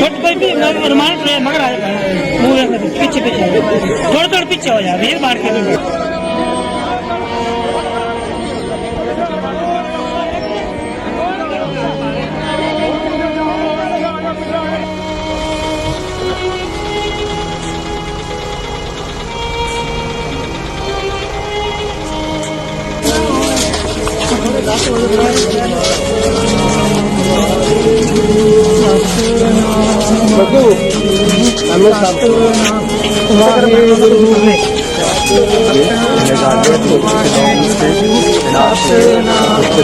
But कोई भी रुमाल पे मगर आ जाता है ਬੱਬੂ ਅਮਰ ਸਾਹਿਬ ਵਾਹਿਗੁਰੂ ਨੇ ਨਾਮ ਸੇ ਨਾਮ ਸੇ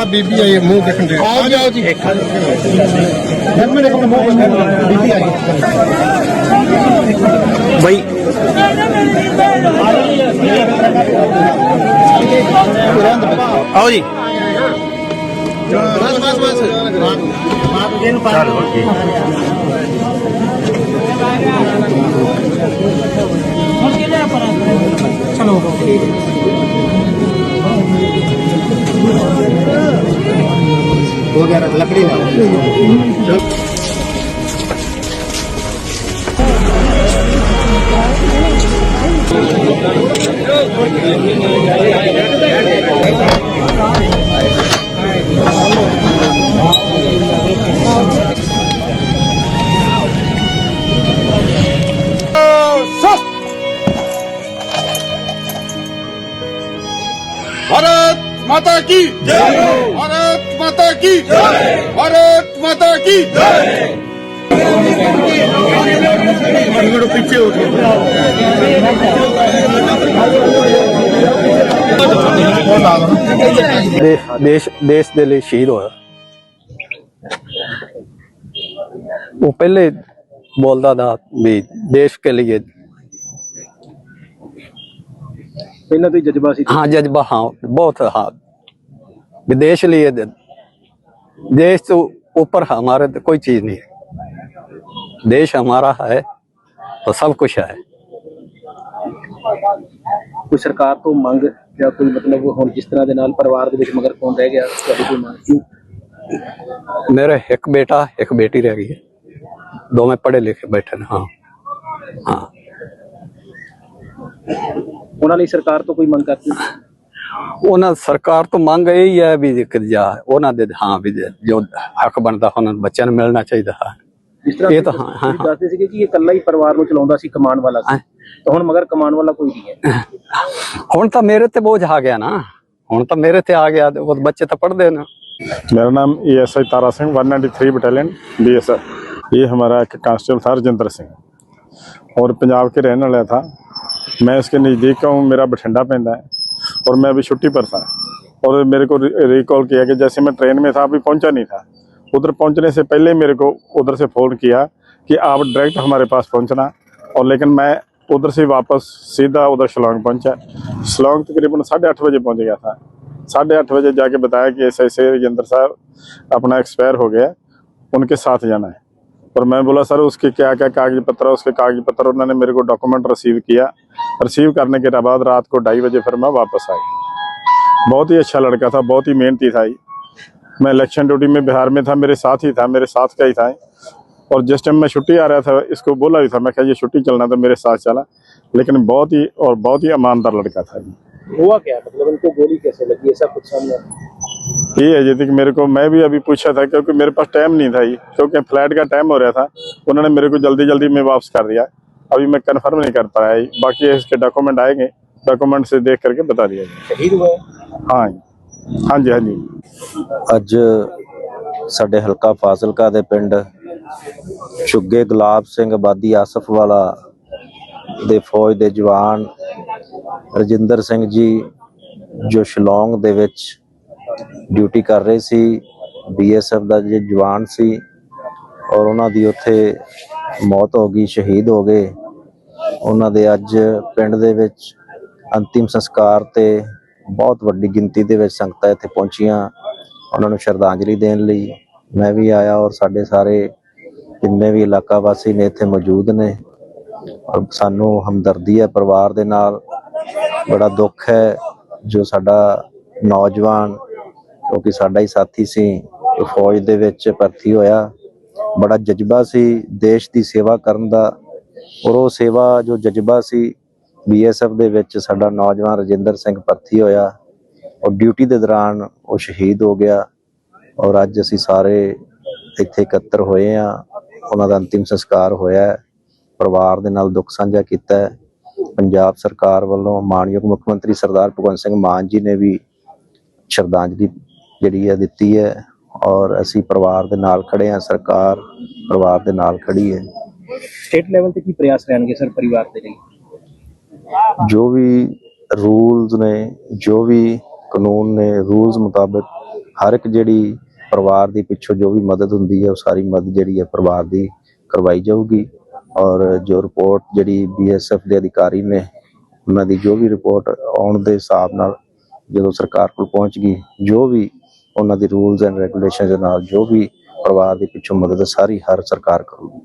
ਆ ਬੀਬੀ ਆਈ ਮੂੰਹ ਦੇਖਣ ਦੇ। ਆ ਜਾਓ ਜੀ। ਬੀਬੀ ਆਈ ਬਈ। ਆਓ ਜੀ। ਬਸ ਬਸ ਬਸ। चलो हो गया लकड़ी ना भारत माता की जय भारत माता की जय भारत माता की जय पीछे हो ਦੇਸ਼ ਦੇਸ਼ ਦੇਸ਼ ਦੇ ਲਈ ਸ਼ਹੀਦ ਹੋਇਆ ਉਹ ਪਹਿਲੇ ਬੋਲਦਾ ਦਾ ਵੀ ਦੇਸ਼ ਕੇ ਲਈ ਪਹਿਲਾਂ ਤੋਂ ਹੀ ਜਜ਼ਬਾ ਸੀ हाँ जज्बा हाँ बहुत हाँ विदेश लिए दे- देश तो ऊपर है, हमारे तो कोई चीज नहीं है देश हमारा है तो सब कुछ है ਕੋਈ ਸਰਕਾਰ ਤੋਂ ਮੰਗ ਜਾਂ ਕੋਈ ਮਤਲਬ ਹੁਣ ਜਿਸ ਤਰ੍ਹਾਂ ਦੇ ਨਾਲ ਪਰਿਵਾਰ ਦੇ ਵਿੱਚ ਮਗਰ ਕੌਣ ਰਹਿ ਗਿਆ ਤੁਹਾਡੀ ਕੋਈ ਮੰਗ ਸੀ मेरे एक बेटा एक बेटी रह गई है दो में पढ़े लिखे बैठे हैं हाँ हाँ ਉਹਨਾਂ ਲਈ ਸਰਕਾਰ ਤੋਂ ਕੋਈ ਮੰਗ ਕਰਦੀ ਉਹਨਾਂ ਸਰਕਾਰ ਤੋਂ ਮੰਗ ਇਹੀ ਹੈ ਵੀ ਜੇ ਕਿ ਜਾ ਉਹਨਾਂ ਦੇ ਹਾਂ ਵੀ ਜੇ- ਜੋ ਹੱਕ ਬਣਦਾ ਉਹਨਾਂ ਨੂੰ ਬੱਚਿਆਂ ਨੂੰ ਮਿਲਣਾ ਚਾਹੀਦਾ ਹੈ ਜਿਸ ਤਰ੍ਹਾਂ ਇਹ ਤਾਂ ਹਾਂ, ਹਾਂ, ਤੁਸੀਂ ਦੱਸਦੇ ਸੀਗੇ ਕਿ ਇਹ ਇਕੱਲਾ ਹੀ ਪਰਿਵਾਰ ਨੂੰ ਚਲਾਉਂਦਾ ਸੀ ਕਮਾਉਣ ਵਾਲਾ ਸੀ ਹਾਂ। ਤਾਂ ਹੁਣ ਮਗਰ ਕਮਾਉਣ ਵਾਲਾ ਕੋਈ ਨਹੀਂ ਹੈ ਹੁਣ ਤਾਂ ਮੇਰੇ ਤੇ ਬੋਝ ਆ ਗਿਆ ਨਾ ਹੁਣ ਤਾਂ ਮੇਰੇ ਤੇ ਆ ਗਿਆ ਤੇ ਉਹ ਬੱਚੇ ਤਾਂ ਪੜ੍ਹਦੇ ਨੇ मेरा नाम A S I Tara Singh 193 battalion B S F ये हमारा एक कांस्टेबल था रजिंदर सिंह और पंजाब के रहने वाला था मैं इसके नज़दीक का हूँ मेरा बठिंडा पैदा है और मैं अभी छुट्टी पर था। और मेरे को रिकॉल किया कि जैसे मैं ट्रेन में था, अभी पहुँचा नहीं था। उधर पहुँचने से पहले मेरे को उधर से फ़ोन किया कि आप डायरेक्ट हमारे पास पहुँचना। और लेकिन मैं उधर से वापस सीधा उधर शिलोंग पहुँचा। शिलोंग तकरीबन साढ़े आठ बजे पहुँच गया था। साढ़े आठ बजे जाके बताया कि ऐसे ऐसे राजेंद्र साहब अपना एक्सपायर हो गया। उनके साथ जाना है। और मैं बोला, सर, उसके क्या क्या कागज़ पत्र उसके कागज़ पत्र उन्होंने मेरे को डॉक्यूमेंट रिसीव किया। रिसीव करने के बाद रात को ढाई बजे फिर मैं वापस आ गया बहुत ही अच्छा लड़का था, बहुत ही मेहनती था मैं इलेक्शन ड्यूटी में बिहार में था, मेरे साथ ही था, मेरे साथ का ही था और जिस टाइम मैं छुट्टी आ रहा था, इसको बोला भी था, मैं कहा, ये छुट्टी चलना तो मेरे साथ चला। लेकिन बहुत ही और बहुत ही ईमानदार लड़का था हुआ क्या? मतलब उनको गोली कैसे लगी? ऐसा कुछ सामने? ये है जैसे कि मेरे को मैं भी अभी पूछा था क्योंकि मेरे पास टाइम नहीं था ये क्योंकि फ्लाइट का टाइम हो रहा था उन्होंने मेरे को जल्दी जल्दी में वापस कर दिया अभी मैं कंफर्म नहीं कर पाया ये। बाकी इसके डॉक्यूमेंट आएंगे डॉक्यूमेंट से देख करके बता दिया जाएगा शहीद हुआ है हाँ जी हाँ जी हाँ जी ਅੱਜ ਸਾਡੇ ਹਲਕਾ ਫਾਜ਼ਿਲਕਾ ਦੇ ਪਿੰਡ ਚੁੱਗੇ ਗੁਲਾਬ ਸਿੰਘ ਆਬਾਦੀ ਆਸਫ ਵਾਲਾ ਦੇ ਫੌਜ ਦੇ ਜਵਾਨ ਰਜਿੰਦਰ ਸਿੰਘ ਜੀ ਜੋ ਸ਼ਿਲੌਂਗ ਦੇ ਵਿੱਚ ਡਿਊਟੀ ਕਰ ਰਹੇ ਸੀ ਬੀਐਸਐਫ ਦਾ ਜੇ ਜਵਾਨ ਸੀ ਔਰ ਉਹਨਾਂ ਦੀ ਉੱਥੇ ਮੌਤ ਹੋ ਗਈ, ਸ਼ਹੀਦ ਹੋ ਗਏ। ਉਹਨਾਂ ਦੇ ਅੱਜ ਪਿੰਡ ਦੇ ਵਿੱਚ ਅੰਤਿਮ ਸੰਸਕਾਰ ਤੇ ਬਹੁਤ ਵੱਡੀ ਗਿਣਤੀ ਦੇ ਵਿੱਚ ਸੰਗਤਾਂ ਇੱਥੇ ਪਹੁੰਚੀਆਂ ਉਹਨਾਂ ਨੂੰ ਸ਼ਰਧਾਂਜਲੀ ਦੇਣ ਲਈ। ਮੈਂ ਵੀ ਆਇਆ ਔਰ ਸਾਡੇ ਸਾਰੇ ਜਿੰਨੇ ਵੀ ਇਲਾਕਾ ਵਾਸੀ ਨੇ ਇੱਥੇ ਮੌਜੂਦ ਨੇ ਔਰ ਸਾਨੂੰ ਹਮਦਰਦੀ ਹੈ ਪਰਿਵਾਰ ਦੇ ਨਾਲ। ਬੜਾ ਦੁੱਖ ਹੈ ਜੋ ਸਾਡਾ ਨੌਜਵਾਨ ਕਿਉਂਕਿ ਸਾਡਾ ਹੀ ਸਾਥੀ ਸੀ ਉਹ ਫੌਜ ਦੇ ਵਿੱਚ ਭਰਤੀ ਹੋਇਆ। ਬੜਾ ਜਜ਼ਬਾ ਸੀ ਦੇਸ਼ ਦੀ ਸੇਵਾ ਕਰਨ ਦਾ। ਔਰ ਉਹ ਸੇਵਾ ਜੋ ਜਜ਼ਬਾ ਸੀ ਬੀਐਸਐਫ ਦੇ ਵਿੱਚ ਸਾਡਾ ਨੌਜਵਾਨ ਰਜਿੰਦਰ ਸਿੰਘ ਭਰਤੀ ਹੋਇਆ। ਔਰ ਡਿਊਟੀ ਦੇ ਦੌਰਾਨ ਉਹ ਸ਼ਹੀਦ ਹੋ ਗਿਆ। ਔਰ ਅੱਜ ਅਸੀਂ ਸਾਰੇ ਇੱਥੇ ਇਕੱਤਰ ਹੋਏ ਆ। ਉਹਨਾਂ ਦਾ ਅੰਤਿਮ ਸੰਸਕਾਰ ਹੋਇਆ ਪਰਿਵਾਰ ਦੇ ਨਾਲ ਦੁੱਖ ਸਾਂਝਾ ਕੀਤਾ ਹੈ। ਪੰਜਾਬ ਸਰਕਾਰ ਵੱਲੋਂ ਮਾਨਯੋਗ ਮੁੱਖ ਮੰਤਰੀ ਸਰਦਾਰ ਭਗਵੰਤ ਸਿੰਘ ਮਾਨ ਜੀ ਨੇ ਵੀ ਸ਼ਰਧਾਂਜਲੀ ਜਿਹੜੀ ਹੈ ਦਿੱਤੀ ਹੈ ਔਰ ਅਸੀਂ ਪਰਿਵਾਰ ਦੇ ਨਾਲ ਖੜੇ ਹਾਂ ਸਰਕਾਰ ਪਰਿਵਾਰ ਦੇ ਨਾਲ ਖੜੀ ਹੈ। ਸਟੇਟ ਲੈਵਲ ਤੇ ਕੀ ਪ੍ਰਯਾਸ ਰਹਿਣਗੇ ਸਰ ਪਰਿਵਾਰ ਦੇ ਲਈ? ਜੋ ਵੀ ਰੂਲਸ ਨੇ ਜੋ ਵੀ ਕਾਨੂੰਨ ਨੇ ਰੂਲਸ ਮੁਤਾਬਕ ਹਰ ਇੱਕ ਜਿਹੜੀ ਪਰਿਵਾਰ ਦੀ ਪਿੱਛੋਂ ਜੋ ਵੀ ਮਦਦ ਹੁੰਦੀ ਹੈ ਉਹ ਸਾਰੀ ਮਦਦ ਜਿਹੜੀ ਹੈ ਪਰਿਵਾਰ ਦੀ ਕਰਵਾਈ ਜਾਊਗੀ। ਔਰ ਜੋ ਰਿਪੋਰਟ ਜਿਹੜੀ ਬੀਐਸਐਫ ਦੇ ਅਧਿਕਾਰੀ ਨੇ ਉਹਨਾਂ ਦੀ ਜੋ ਵੀ ਰਿਪੋਰਟ ਆਉਣ ਦੇ ਹਿਸਾਬ ਨਾਲ ਜਦੋਂ ਸਰਕਾਰ ਕੋਲ ਪਹੁੰਚ ਗਈ ਜੋ ਵੀ ਉਹਨਾਂ ਦੀ ਰੂਲਸ ਐਂਡ ਰੈਗੂਲੇਸ਼ਨ ਦੇ ਨਾਲ ਜੋ ਵੀ ਪਰਿਵਾਰ ਦੀ ਪਿੱਛੋਂ ਮਦਦ ਸਾਰੀ ਹਰ ਸਰਕਾਰ ਕਰੂਗੀ।